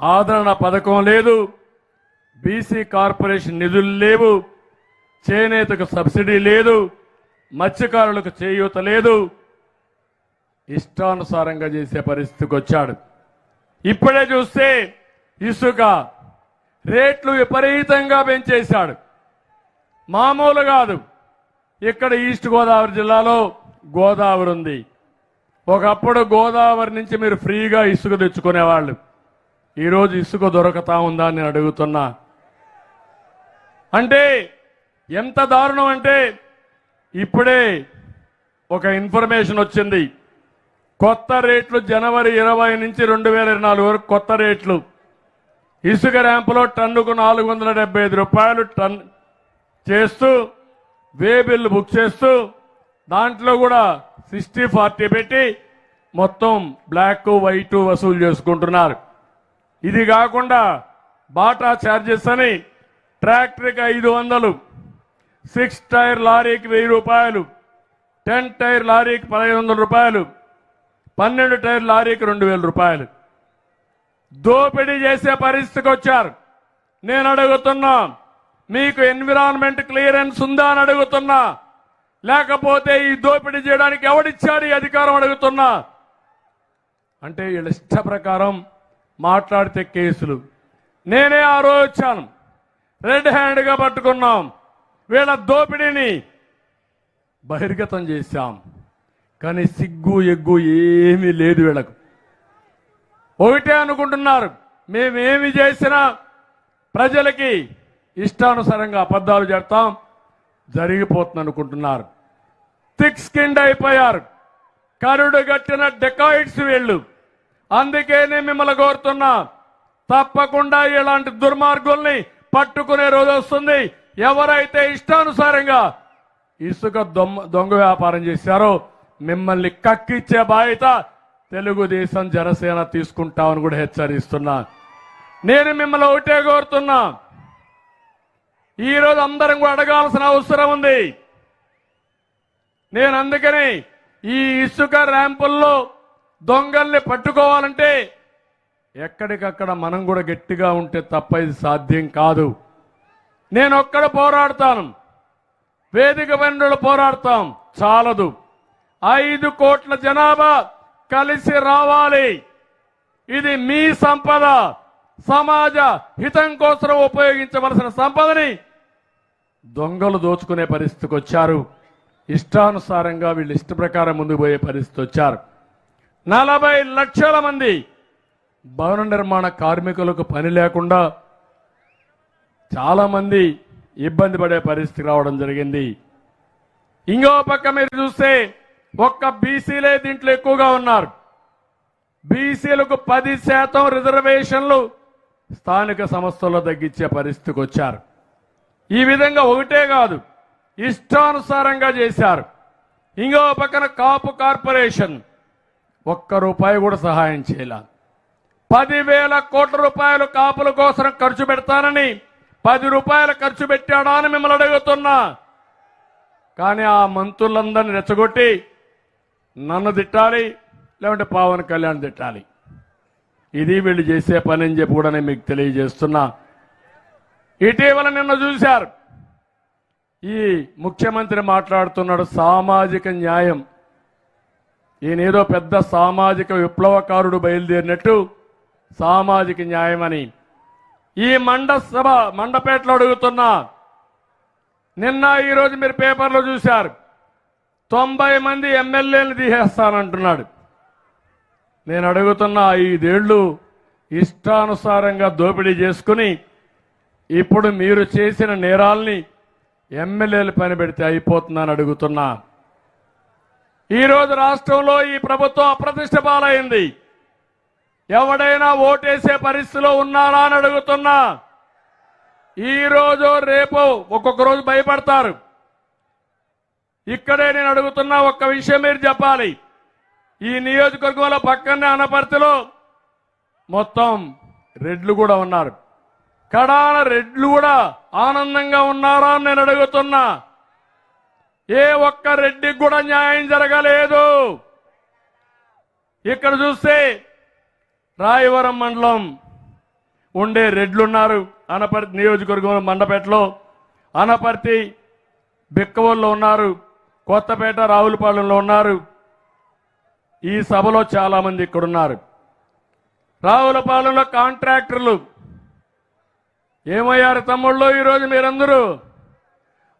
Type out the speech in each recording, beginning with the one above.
ఆదరణ పథకం లేదు. బీసీ కార్పొరేషన్ నిధులు లేవు. చేనేతకు సబ్సిడీ లేదు. మత్స్యకారులకు చేయూత లేదు. ఇష్టానుసారంగా చేసే పరిస్థితికి వచ్చాడు. ఇప్పుడే చూస్తే ఇసుక రేట్లు విపరీతంగా పెంచేశాడు. మామూలు కాదు. ఇక్కడ ఈస్ట్ గోదావరి జిల్లాలో గోదావరి ఉంది. ఒకప్పుడు గోదావరి నుంచి మీరు ఫ్రీగా ఇసుక తెచ్చుకునేవాళ్ళు. ఈరోజు ఇసుక దొరకతా ఉందా అని నేను అడుగుతున్నా. అంటే ఎంత దారుణం అంటే ఇప్పుడే ఒక ఇన్ఫర్మేషన్ వచ్చింది. కొత్త రేట్లు జనవరి ఇరవై నుంచి రెండు వేల ఇరవై నాలుగు వరకు కొత్త రేట్లు. ఇసుక ర్యాంపులో టన్నుకు నాలుగు వందల డెబ్బై ఐదు రూపాయలు టన్ చేస్తూ వే బిల్లు బుక్ చేస్తూ దాంట్లో కూడా సిక్స్టీ ఫార్టీ పెట్టి మొత్తం బ్లాక్ వైట్ వసూలు చేసుకుంటున్నారు. ఇది కాకుండా బాటా ఛార్జెస్ అని ట్రాక్టర్కి ఐదు వందలు సిక్స్ టైర్ లారీకి వెయ్యి రూపాయలు టెన్ టైర్ లారీకి పదహైదు వందల రూపాయలు పన్నెండు టైర్ లారీకి రెండు వేల రూపాయలు. దోపిడీ చేసే పరిస్థితికి వచ్చారు. నేను అడుగుతున్నా మీకు ఎన్విరాన్మెంట్ క్లియరెన్స్ ఉందా అని అడుగుతున్నా. లేకపోతే ఈ దోపిడీ చేయడానికి ఎవడిచ్చాడు ఈ అధికారం అడుగుతున్నా? అంటే వీళ్ళ ఇష్ట ప్రకారం మాట్లాడితే కేసులు. నేనే ఆ రోజు వచ్చాను. రెడ్ హ్యాండ్గా పట్టుకున్నాం. వీళ్ళ దోపిడీని బహిర్గతం చేశాం. కానీ సిగ్గు ఎగ్గు ఏమీ లేదు వీళ్ళకు. ఒకటే అనుకుంటున్నారు మేమేమి చేసినా ప్రజలకి ఇష్టానుసారంగా అబద్ధాలు చెప్తాం. జరిగిపోతుంది అనుకుంటున్నారు. థిక్ స్కిండ్ అయిపోయారు. కరుడు గట్టిన డెకాయిడ్స్ వీళ్ళు. అందుకే నేను మిమ్మల్ని కోరుతున్నా. తప్పకుండా ఇలాంటి దుర్మార్గుల్ని పట్టుకునే రోజు వస్తుంది. ఎవరైతే ఇష్టానుసారంగా ఇసుక దొంగ దొంగ వ్యాపారం చేశారో మిమ్మల్ని కక్కిచ్చే బాధ్యత తెలుగుదేశం జనసేన తీసుకుంటామని కూడా హెచ్చరిస్తున్నా. నేను మిమ్మల్ని ఒకటే కోరుతున్నా. ఈరోజు అందరం కూడా అడగాల్సిన అవసరం ఉంది. నేను అందుకని ఈ ఇసుక ర్యాంపుల్లో దొంగల్ని పట్టుకోవాలంటే ఎక్కడికక్కడ మనం కూడా గట్టిగా ఉంటే తప్ప ఇది సాధ్యం కాదు. నేను ఒక్కడ పోరాడతాను. వేదిక వెన్నులు పోరాడతాం. చాలదు. ఐదు కోట్ల జనాభా కలిసి రావాలి. ఇది మీ సంపద. సమాజ హితం కోసం ఉపయోగించవలసిన సంపదని దొంగలు దోచుకునే పరిస్థితికి వచ్చారు. ఇష్టానుసారంగా వీళ్ళు ఇష్ట ప్రకారం ముందుకు పోయే పరిస్థితి వచ్చారు. నలభై లక్షల మంది భవన నిర్మాణ కార్మికులకు పని లేకుండా చాలామంది ఇబ్బంది పడే పరిస్థితి రావడం జరిగింది. ఇంకో పక్క మీరు చూస్తే ఒక్క బీసీలే దీంట్లో ఎక్కువగా ఉన్నారు. బీసీలకు పది శాతం రిజర్వేషన్లు స్థానిక సంస్థల్లో తగ్గించే పరిస్థితికి వచ్చారు. ఈ విధంగా ఒకటే కాదు ఇష్టానుసారంగా చేశారు. ఇంకో పక్కన కాపు కార్పొరేషన్ ఒక్క రూపాయి కూడా సహాయం చేయాల. పదివేల కోట్ల రూపాయలు కాపుల కోసం ఖర్చు పెడతానని పది రూపాయలు ఖర్చు పెట్టాడా అని మిమ్మల్ని అడుగుతున్నా. కానీ ఆ మంత్రులందరిని రెచ్చగొట్టి నన్ను తిట్టాలి లేకుంటే పవన్ కళ్యాణ్ తిట్టాలి. ఇది వీళ్ళు చేసే పని అని చెప్పి కూడా నేను మీకు తెలియజేస్తున్నా. ఇటీవల నిన్న చూశారు ఈ ముఖ్యమంత్రి మాట్లాడుతున్నాడు సామాజిక న్యాయం. ఈయనేదో పెద్ద సామాజిక విప్లవకారుడు బయలుదేరినట్టు సామాజిక న్యాయమని. ఈ మండ సభ మండపేటలో అడుగుతున్నా నిన్న ఈరోజు మీరు పేపర్లో చూశారు తొంభై మంది ఎమ్మెల్యేలు తీసేస్తానంటున్నాడు. నేను అడుగుతున్న ఐదేళ్ళు ఇష్టానుసారంగా దోపిడీ చేసుకుని ఇప్పుడు మీరు చేసిన నేరాల్ని ఎమ్మెల్యేలు పని పెడితే అయిపోతుందని అడుగుతున్నా. ఈరోజు రాష్ట్రంలో ఈ ప్రభుత్వం అప్రతిష్ట పాలైంది. ఎవడైనా ఓటేసే పరిస్థితిలో ఉన్నారా అని అడుగుతున్నా. ఈరోజు రేపు ఒక్కొక్క రోజు భయపడతారు. ఇక్కడే నేను అడుగుతున్నా ఒక్క విషయం మీరు చెప్పాలి. ఈ నియోజకవర్గంలో పక్కనే అనపర్తిలో మొత్తం రెడ్లు కూడా ఉన్నారు. కడాన రెడ్లు కూడా ఆనందంగా ఉన్నారా అని నేను అడుగుతున్నా. ఏ ఒక్క రెడ్డికి కూడా న్యాయం జరగలేదు. ఇక్కడ చూస్తే రాయవరం మండలం ఉండే రెడ్లున్నారు. అనపర్తి నియోజకవర్గం మండపేటలో అనపర్తి బిక్కవోళ్ళు ఉన్నారు. కొత్తపేట రావులపాలెంలో ఉన్నారు. ఈ సభలో చాలామంది ఇక్కడున్నారు. ఇక్కడ ఉన్నారు రావులపాలెంలో కాంట్రాక్టర్లు. ఏమయ్యారు తమ్ముళ్ళు ఈరోజు మీరందరూ?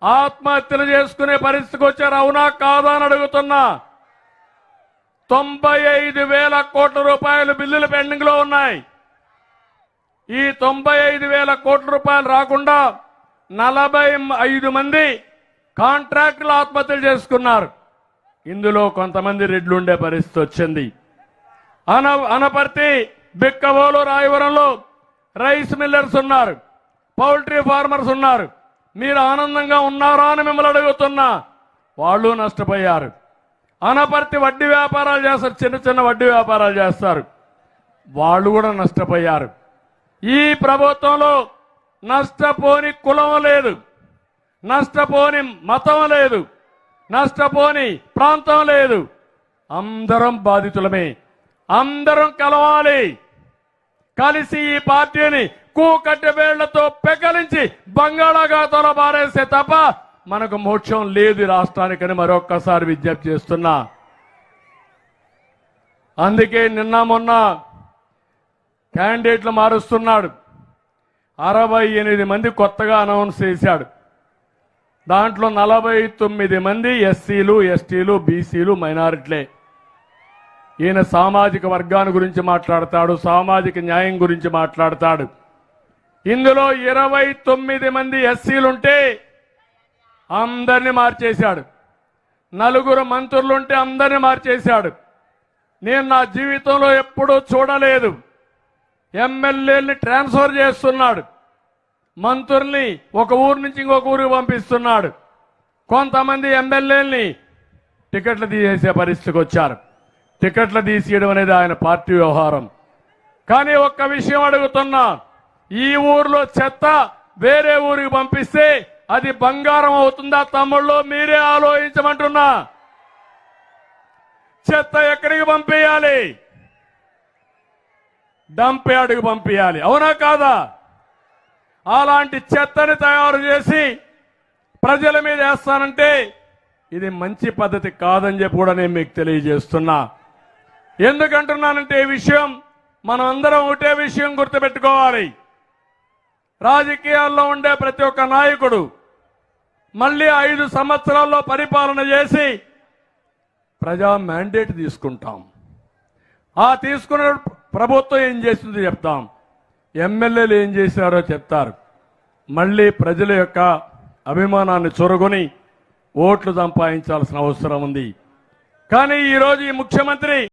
ఆత్మహత్యలు చేసుకునే పరిస్థితికి వచ్చారు. అవునా కాదా అని అడుగుతున్నా. తొంభై ఐదు వేల కోట్ల రూపాయలు బిల్లులు పెండింగ్లో ఉన్నాయి. ఈ తొంభై ఐదు వేల కోట్ల రూపాయలు రాకుండా నలభై ఐదు మంది కాంట్రాక్టులు ఆత్మహత్యలు చేసుకున్నారు. ఇందులో కొంతమంది రెడ్లు ఉండే పరిస్థితి వచ్చింది. అన అనపర్తి బిక్కవోలు రాయవరంలో రైస్ మిల్లర్స్ ఉన్నారు. పౌల్ట్రీ ఫార్మర్స్ ఉన్నారు. మీరు ఆనందంగా ఉన్నారా అని మిమ్మల్ని అడుగుతున్నా. వాళ్ళు నష్టపోయారు. అనపర్తి వడ్డీ వ్యాపారాలు చేస్తారు. చిన్న చిన్న వడ్డీ వ్యాపారాలు చేస్తారు. వాళ్ళు కూడా నష్టపోయారు. ఈ ప్రభుత్వంలో నష్టపోని కులం లేదు. నష్టపోని మతం లేదు. నష్టపోని ప్రాంతం లేదు. అందరం బాధితులమే. అందరం కలవాలి. కలిసి ఈ పార్టీని కూకట్టె వేళ్ళతో పెకలించి బంగాళాఖాతంలో పారేస్తే తప్ప మనకు మోక్షం లేదు రాష్ట్రానికని మరొక్కసారి విజ్ఞప్తి చేస్తున్నా. అందుకే నిన్న మొన్న క్యాండిడేట్లు మారుస్తున్నాడు. అరవై ఎనిమిది మంది కొత్తగా అనౌన్స్ చేశాడు. దాంట్లో నలభై తొమ్మిది మంది ఎస్సీలు ఎస్టీలు బీసీలు మైనారిటీలే. ఈయన సామాజిక వర్గాన్ని గురించి మాట్లాడతాడు సామాజిక న్యాయం గురించి మాట్లాడతాడు. ఇందులో ఇరవై తొమ్మిది మంది ఎస్సీలుంటే అందరిని మార్చేశాడు. నలుగురు మంత్రులుంటే అందరిని మార్చేశాడు. నేను నా జీవితంలో ఎప్పుడూ చూడలేదు. ఎమ్మెల్యేని ట్రాన్స్ఫర్ చేస్తున్నాడు. మంత్రుల్ని ఒక ఊరు నుంచి ఇంకొక ఊరికి పంపిస్తున్నాడు. కొంతమంది ఎమ్మెల్యేల్ని టికెట్లు తీసేసే పరిస్థితికి వచ్చారు. టికెట్లు తీసేయడం అనేది ఆయన పార్టీ వ్యవహారం. కానీ ఒక్క విషయం అడుగుతున్నా. ఈ ఊర్లో చెత్త వేరే ఊరికి పంపిస్తే అది బంగారం అవుతుందా తమ్ముళ్ళు? మీరే ఆలోచించమంటున్నా. చెత్త ఎక్కడికి పంపించాలి డంప్ యార్డుకి పంపించాలి అవునా కాదా? అలాంటి చెత్తని తయారు చేసి ప్రజల మీద వేస్తానంటే ఇది మంచి పద్ధతి కాదని చెప్పి కూడా నేను మీకు తెలియజేస్తున్నా. ఎందుకంటున్నానంటే ఈ విషయం మనం అందరం ఒకటే విషయం గుర్తుపెట్టుకోవాలి. రాజకీయాల్లో ఉండే ప్రతి ఒక్క నాయకుడు మళ్ళీ ఐదు సంవత్సరాల్లో పరిపాలన చేసి ప్రజా మ్యాండేట్ తీసుకుంటాం. ఆ తీసుకున్న ప్రభుత్వం ఏం చేసిందో చెప్తాం. ఎమ్మెల్యేలు ఏం చేశారో చెప్తారు. మళ్ళీ ప్రజల యొక్క అభిమానాన్ని చొరగొని ఓట్లు సంపాదించాల్సిన అవసరం ఉంది. కానీ ఈరోజు ఈ ముఖ్యమంత్రి